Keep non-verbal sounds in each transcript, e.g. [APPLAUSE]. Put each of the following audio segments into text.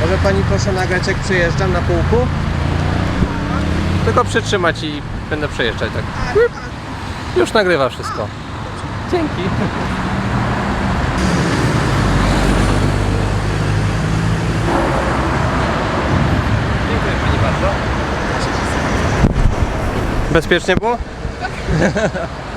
Może pani proszę nagrać jak przejeżdżam na kółku? Tylko przytrzymać i będę przejeżdżać tak. Już nagrywa wszystko. Dzięki. Dziękuję pani bardzo. Bezpiecznie było? [LAUGHS]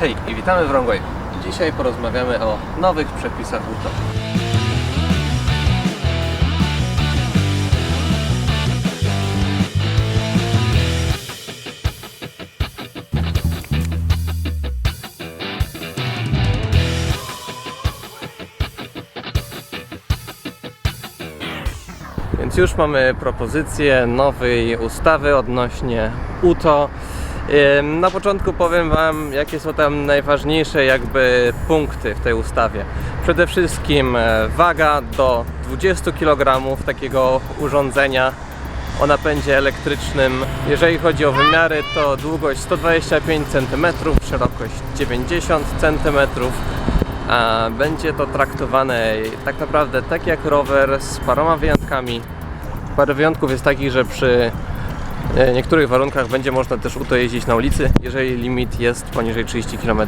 Hej i witamy w Wrongway. Dzisiaj porozmawiamy o nowych przepisach UTO. Więc już mamy propozycję nowej ustawy odnośnie UTO. Na początku powiem Wam, jakie są tam najważniejsze jakby punkty w tej ustawie. Przede wszystkim e, waga do 20 kg takiego urządzenia o napędzie elektrycznym. Jeżeli chodzi o wymiary, to długość 125 cm, szerokość 90 cm. A będzie to traktowane tak naprawdę tak jak rower z paroma wyjątkami. Parę wyjątków jest takich, że przy e, niektórych warunkach będzie można też UTO jeździć na ulicy, jeżeli limit jest poniżej 30 km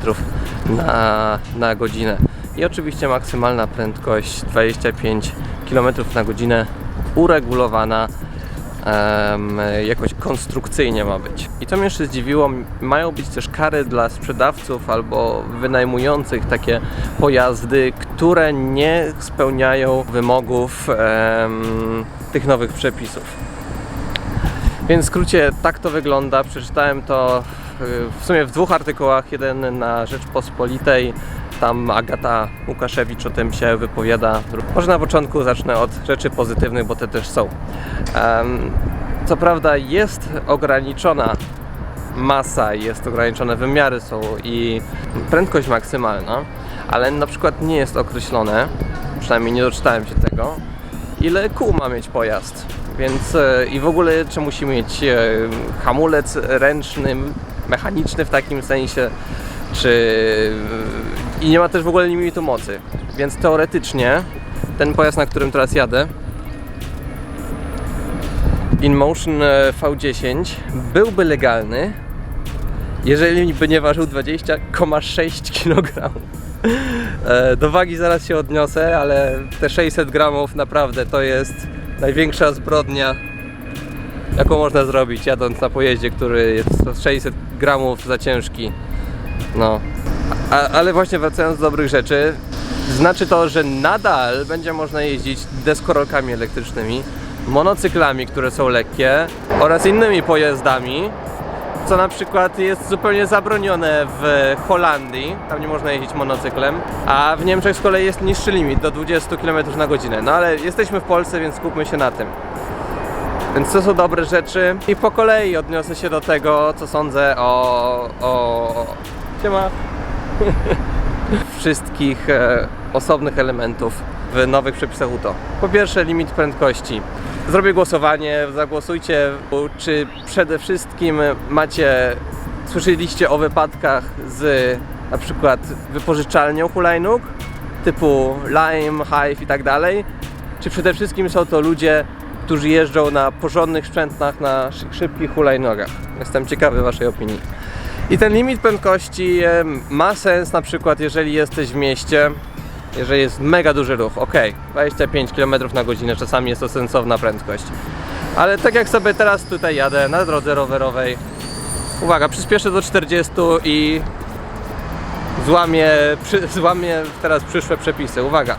na, na godzinę. I oczywiście maksymalna prędkość 25 km na godzinę uregulowana em, jakoś konstrukcyjnie ma być. I to mnie jeszcze zdziwiło, mają być też kary dla sprzedawców albo wynajmujących takie pojazdy, które nie spełniają wymogów em, tych nowych przepisów. Więc w skrócie tak to wygląda. Przeczytałem to y, w sumie w dwóch artykułach. Jeden na Rzeczpospolitej. Tam Agata Łukaszewicz o tym się wypowiada. Może na początku zacznę od rzeczy pozytywnych, bo te też są. Co prawda jest ograniczona masa, jest ograniczone wymiary są i prędkość maksymalna, ale na przykład nie jest określone, przynajmniej nie doczytałem się tego, ile kół ma mieć pojazd. Więc e, i w ogóle czy musi mieć e, hamulec ręczny, mechaniczny w takim sensie, czy i nie ma też w ogóle limitu mocy. Więc teoretycznie ten pojazd, na którym teraz jadę, InMotion e, V10 byłby legalny, jeżeli by nie ważył 20,6 kg. [LAUGHS] Do wagi zaraz się odniosę, ale te 600 gramów naprawdę to jest największa zbrodnia, jaką można zrobić jadąc na pojeździe, który jest 600 gramów za ciężki. No. A, ale właśnie wracając do dobrych rzeczy, znaczy to, że nadal będzie można jeździć deskorolkami elektrycznymi, monocyklami, które są lekkie oraz innymi pojazdami, co na przykład jest zupełnie zabronione w Holandii, tam nie można jeździć monocyklem, a w Niemczech z kolei jest niższy limit do 20 km na godzinę. No ale jesteśmy w Polsce, więc skupmy się na tym. Więc to są dobre rzeczy i po kolei odniosę się do tego, co sądzę o... o... Siema. [LAUGHS] wszystkich e, osobnych elementów w nowych przepisach UTO. Po pierwsze limit prędkości. Zrobię głosowanie, zagłosujcie, czy przede wszystkim macie, słyszeliście o wypadkach z na przykład wypożyczalnią hulajnóg typu Lime, Hive i tak dalej, czy przede wszystkim są to ludzie, którzy jeżdżą na porządnych sprzętach, na szy- szybkich hulajnogach. Jestem ciekawy Waszej opinii. I ten limit prędkości em, ma sens na przykład, jeżeli jesteś w mieście, jeżeli jest mega duży ruch. Ok, 25 km na godzinę, czasami jest to sensowna prędkość. Ale tak jak sobie teraz tutaj jadę na drodze rowerowej, uwaga, przyspieszę do 40 i złamię, przy, [LAUGHS] złamię teraz przyszłe przepisy. Uwaga.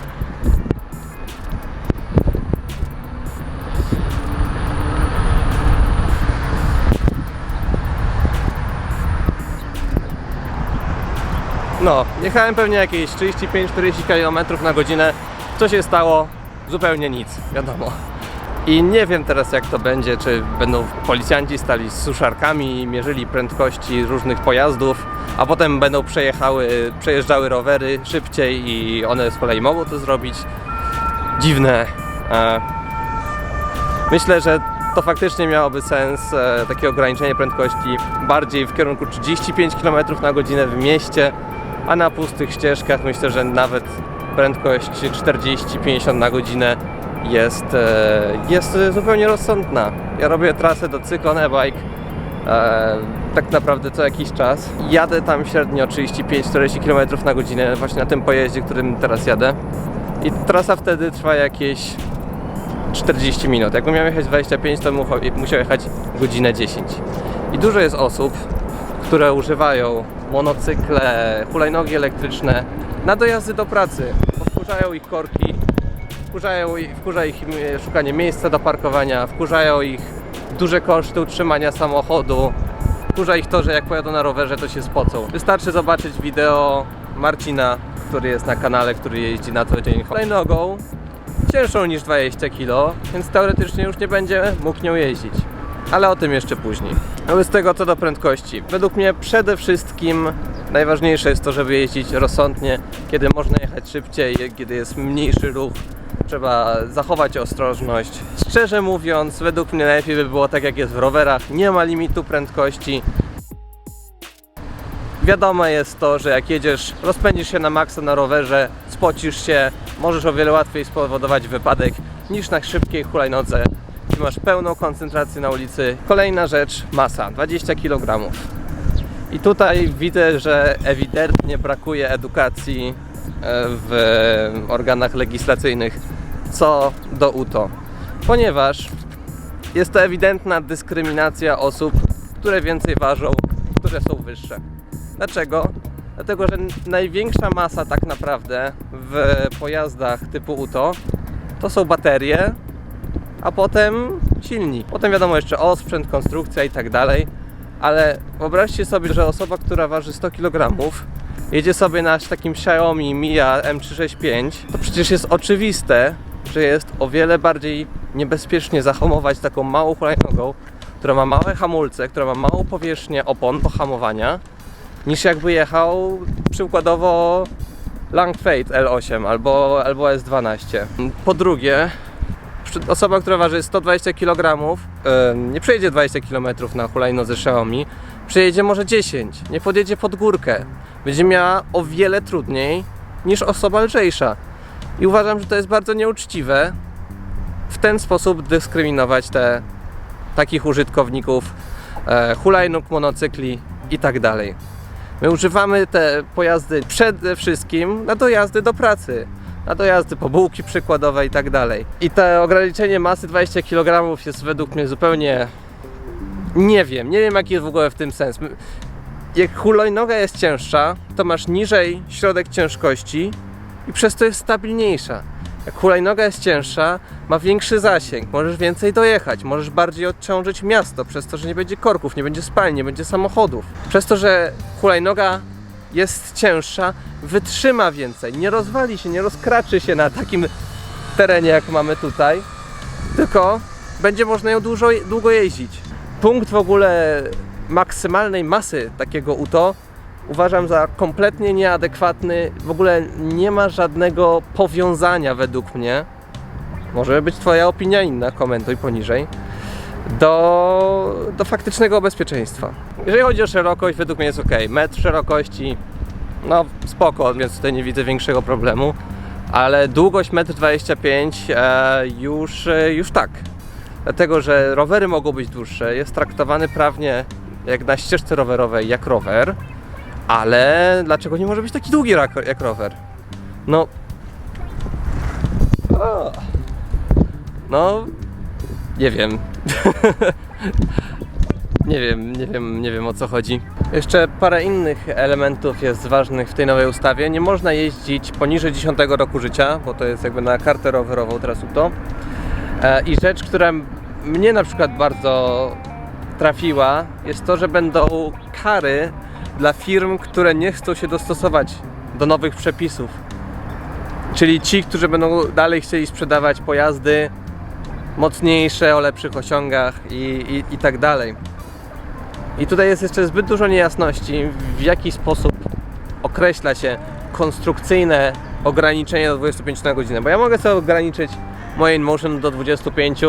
No, jechałem pewnie jakieś 35-40 km na godzinę. Co się stało? Zupełnie nic, wiadomo. I nie wiem teraz jak to będzie, czy będą policjanci stali z suszarkami i mierzyli prędkości różnych pojazdów, a potem będą przejechały, przejeżdżały rowery szybciej i one z kolei mogą to zrobić. Dziwne. E, Myślę, że to faktycznie miałoby sens e, takie ograniczenie prędkości bardziej w kierunku 35 km na godzinę w mieście, a na pustych ścieżkach myślę, że nawet prędkość 40-50 na godzinę jest, e, jest zupełnie rozsądna. Ja robię trasę do Cyklon e-bike e, tak naprawdę co jakiś czas. Jadę tam średnio 35-40 km na godzinę właśnie na tym pojeździe, którym teraz jadę. I trasa wtedy trwa jakieś 40 minut. Jakbym miał jechać 25, to mu- musiał jechać godzinę 10. I dużo jest osób, które używają monocykle, hulajnogi elektryczne na dojazdy do pracy, wkurzają ich korki, wkurzają, wkurza ich e, szukanie miejsca do parkowania, wkurzają ich duże koszty utrzymania samochodu, wkurza ich to, że jak pojadą na rowerze, to się spocą. Wystarczy zobaczyć wideo Marcina, który jest na kanale, który jeździ na co dzień hulajnogą, cięższą niż 20 kg, więc teoretycznie już nie będzie mógł nią jeździć. Ale o tym jeszcze później. Wobec tego co do prędkości. Według mnie przede wszystkim najważniejsze jest to, żeby jeździć rozsądnie, kiedy można jechać szybciej, kiedy jest mniejszy ruch. Trzeba zachować ostrożność. Szczerze mówiąc, według mnie najlepiej by było tak jak jest w rowerach. Nie ma limitu prędkości. Wiadomo jest to, że jak jedziesz, rozpędzisz się na maksa na rowerze, spocisz się, możesz o wiele łatwiej spowodować wypadek niż na szybkiej hulajnodze, masz pełną koncentrację na ulicy. Kolejna rzecz, masa, 20 kg. I tutaj widzę, że ewidentnie brakuje edukacji e, w organach legislacyjnych co do UTO, ponieważ jest to ewidentna dyskryminacja osób, które więcej ważą, które są wyższe. Dlaczego? Dlatego, że największa masa tak naprawdę w pojazdach typu UTO to są baterie, a potem silnik. Potem wiadomo jeszcze osprzęt, konstrukcja i tak dalej. Ale wyobraźcie sobie, że osoba, która waży 100 kg, jedzie sobie na takim Xiaomi Mia M365, to przecież jest oczywiste, że jest o wiele bardziej niebezpiecznie zahamować taką małą hulajnogą, która ma małe hamulce, która ma małą powierzchnię opon do hamowania, niż jakby jechał przykładowo Langfate L8 albo, albo S12. Po drugie, osoba, która waży 120 kg, nie przejedzie 20 km na hulajnodze Xiaomi, przejedzie może 10, nie podjedzie pod górkę. Będzie miała o wiele trudniej niż osoba lżejsza. I uważam, że to jest bardzo nieuczciwe w ten sposób dyskryminować te takich użytkowników e, hulajnóg, monocykli i tak dalej. My używamy te pojazdy przede wszystkim na dojazdy do pracy, na dojazdy po bułki przykładowe i tak dalej. I to ograniczenie masy 20 kg jest według mnie zupełnie nie wiem, nie wiem jaki jest w ogóle w tym sens. Jak hulajnoga jest cięższa, to masz niżej środek ciężkości i przez to jest stabilniejsza. Jak hulajnoga jest cięższa, ma większy zasięg, możesz więcej dojechać, możesz bardziej odciążyć miasto, przez to, że nie będzie korków, nie będzie spalni, nie będzie samochodów. Przez to, że hulajnoga jest cięższa, wytrzyma więcej, nie rozwali się, nie rozkraczy się na takim terenie, jak mamy tutaj, tylko będzie można ją dużo, długo jeździć. Punkt w ogóle maksymalnej masy takiego UTO uważam za kompletnie nieadekwatny. W ogóle nie ma żadnego powiązania według mnie. Może być Twoja opinia inna, komentuj poniżej. Do, do faktycznego bezpieczeństwa. Jeżeli chodzi o szerokość, według mnie jest ok. Metr szerokości, no spoko, więc tutaj nie widzę większego problemu. Ale długość 1,25 m e, już, e, już tak. Dlatego, że rowery mogą być dłuższe. Jest traktowany prawnie jak na ścieżce rowerowej jak rower. Ale dlaczego nie może być taki długi jak rower? No. O. No. Nie wiem. [LAUGHS] nie wiem, nie wiem, nie wiem o co chodzi. Jeszcze parę innych elementów jest ważnych w tej nowej ustawie. Nie można jeździć poniżej 10 roku życia, bo to jest jakby na kartę rowerową teraz to. E, I rzecz, która mnie na przykład bardzo trafiła, jest to, że będą kary dla firm, które nie chcą się dostosować do nowych przepisów. Czyli ci, którzy będą dalej chcieli sprzedawać pojazdy mocniejsze, o lepszych osiągach i, i, i tak dalej. I tutaj jest jeszcze zbyt dużo niejasności, w jaki sposób określa się konstrukcyjne ograniczenie do 25 na godzinę. Bo ja mogę sobie ograniczyć moje InMotion do 25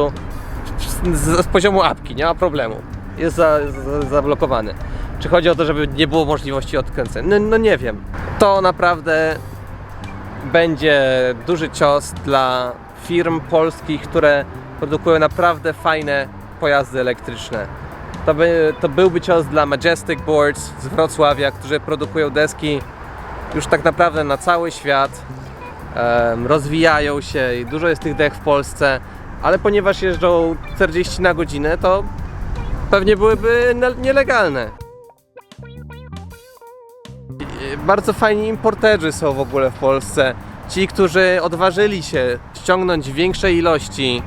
z, z poziomu apki, nie ma problemu. Jest za, za, zablokowany. Czy chodzi o to, żeby nie było możliwości odkręcenia? No, no nie wiem. To naprawdę będzie duży cios dla firm polskich, które produkują naprawdę fajne pojazdy elektryczne. To, by, to byłby cios dla Majestic Boards z Wrocławia, którzy produkują deski już tak naprawdę na cały świat. Em, rozwijają się i dużo jest tych dech w Polsce, ale ponieważ jeżdżą 40 na godzinę, to pewnie byłyby ne- nielegalne. Bardzo fajni importerzy są w ogóle w Polsce. Ci, którzy odważyli się ściągnąć większe ilości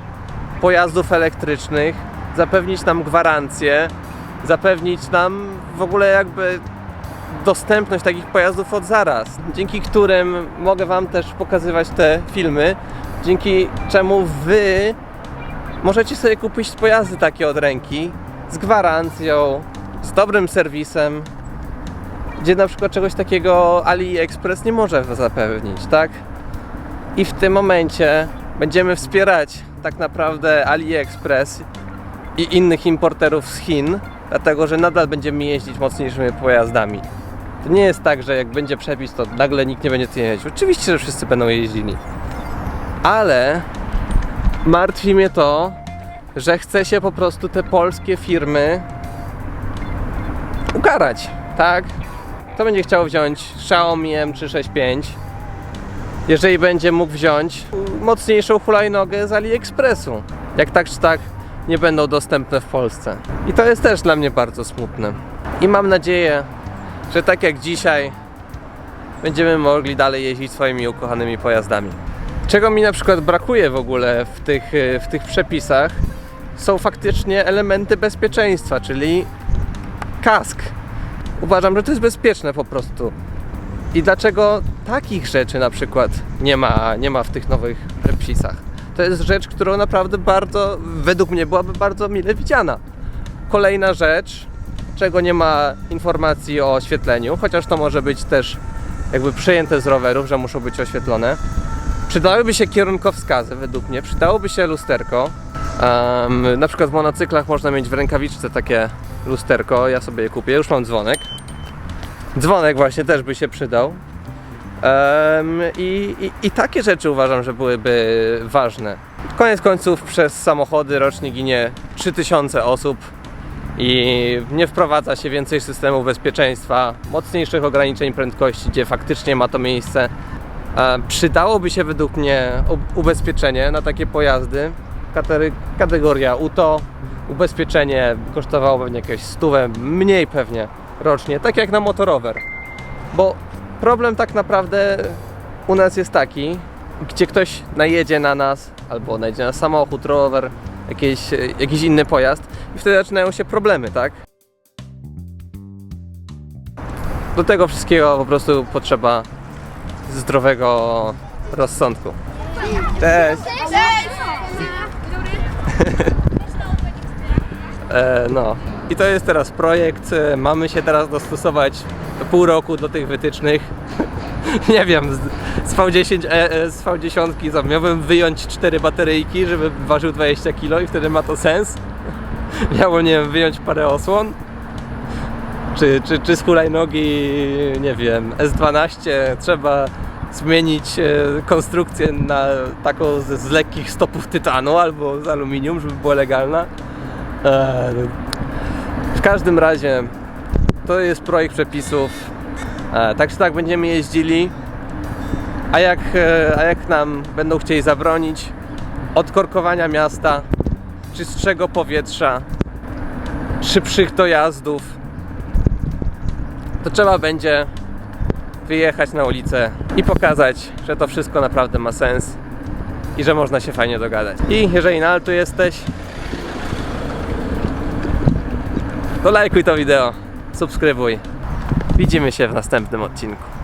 pojazdów elektrycznych, zapewnić nam gwarancję, zapewnić nam w ogóle jakby dostępność takich pojazdów od zaraz, dzięki którym mogę Wam też pokazywać te filmy, dzięki czemu Wy możecie sobie kupić pojazdy takie od ręki z gwarancją, z dobrym serwisem, gdzie na przykład czegoś takiego AliExpress nie może zapewnić, tak? I w tym momencie będziemy wspierać tak naprawdę AliExpress i innych importerów z Chin, dlatego że nadal będziemy jeździć mocniejszymi pojazdami. To nie jest tak, że jak będzie przepis, to nagle nikt nie będzie tym jeździć. Oczywiście, że wszyscy będą jeździli. Ale martwi mnie to, że chce się po prostu te polskie firmy ukarać, tak? Kto będzie chciał wziąć Xiaomi M365, jeżeli będzie mógł wziąć mocniejszą hulajnogę z AliExpressu. Jak tak czy tak nie będą dostępne w Polsce. I to jest też dla mnie bardzo smutne. I mam nadzieję, że tak jak dzisiaj będziemy mogli dalej jeździć swoimi ukochanymi pojazdami. Czego mi na przykład brakuje w ogóle w tych, y, w tych przepisach są faktycznie elementy bezpieczeństwa, czyli kask. Uważam, że to jest bezpieczne po prostu. I dlaczego takich rzeczy na przykład nie ma, nie ma w tych nowych przepisach? To jest rzecz, którą naprawdę bardzo, według mnie byłaby bardzo mile widziana. Kolejna rzecz, czego nie ma informacji o oświetleniu, chociaż to może być też jakby przejęte z rowerów, że muszą być oświetlone. Przydałyby się kierunkowskazy, według mnie, przydałoby się lusterko. Em, na przykład w monocyklach można mieć w rękawiczce takie lusterko, ja sobie je kupię, już mam dzwonek. Dzwonek właśnie też by się przydał. Em, i, i, I takie rzeczy uważam, że byłyby ważne. Koniec końców przez samochody rocznie ginie 3000 osób i nie wprowadza się więcej systemów bezpieczeństwa, mocniejszych ograniczeń prędkości, gdzie faktycznie ma to miejsce. E, Przydałoby się według mnie ubezpieczenie na takie pojazdy. Kategoria UTO. Ubezpieczenie kosztowało pewnie jakieś stówę, mniej pewnie rocznie, tak jak na motorower. Bo problem tak naprawdę u nas jest taki, gdzie ktoś najedzie na nas, albo najedzie na samochód, rower, jakiś, jakiś inny pojazd i wtedy zaczynają się problemy, tak? Do tego wszystkiego po prostu potrzeba zdrowego rozsądku. Cześć! [LAUGHS] E, no. I to jest teraz projekt. Mamy się teraz dostosować do pół roku do tych wytycznych. [LAUGHS] Nie wiem, z, z V10, e, e, z V10 zamiałbym wyjąć cztery bateryjki, żeby ważył 20 kg i wtedy ma to sens. [LAUGHS] Miałem, nie wiem, wyjąć parę osłon. Czy, czy, czy z hulajnogi, nie wiem, S12 trzeba zmienić e, konstrukcję na taką z, z lekkich stopów tytanu albo z aluminium, żeby była legalna. W każdym razie to jest projekt przepisów. E, tak czy tak będziemy jeździli. A jak, e, a jak nam będą chcieli zabronić odkorkowania miasta, czystszego powietrza, szybszych dojazdów, to trzeba będzie wyjechać na ulicę i pokazać, że to wszystko naprawdę ma sens i że można się fajnie dogadać. I jeżeli na altu jesteś, to lajkuj to wideo, subskrybuj. Widzimy się w następnym odcinku.